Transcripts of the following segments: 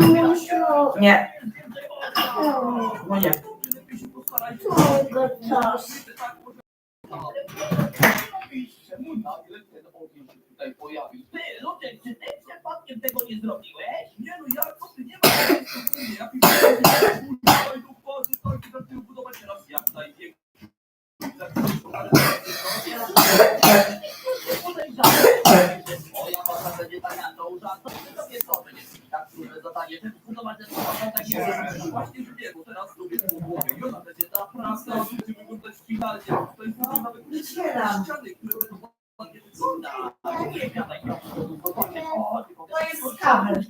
Mamusiu, Nie, no nie. ty przypadkiem tego nie zrobiłeś? Nie no, ty nie. To jest kabel.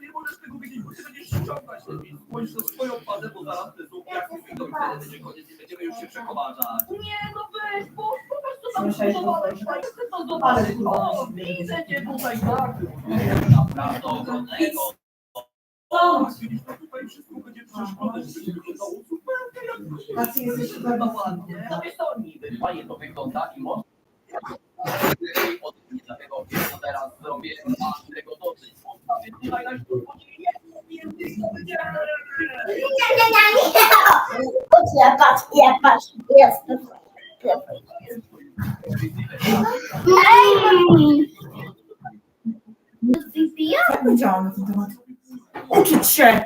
Nie możesz tego wiedzieć, bo ty będziesz ściągać. Ten film. Spójrz na swoją bazę, bo zaraz te zupki jak wyjdą i wtedy będzie koniec i będziemy już się przekomarzać. Nie no weź, bo Słyszałeś, ja to zobaczyć. O, widzę cię tutaj, tak. Naprawdę ogromnego. To tutaj wszystko będzie będzie wyglądało super, jak Tacy jesteś Chyba ładnie. No wiesz co, niby fajnie to wygląda i może... Od tego wielu teraz zrobię tego dosyć. Postawię tutaj na i jest więcej, co będzie. Nie, nie, nie, nie. Chodź, ja patrz, ja patrz, Co powiedziałam na ten temat? Uczyć się!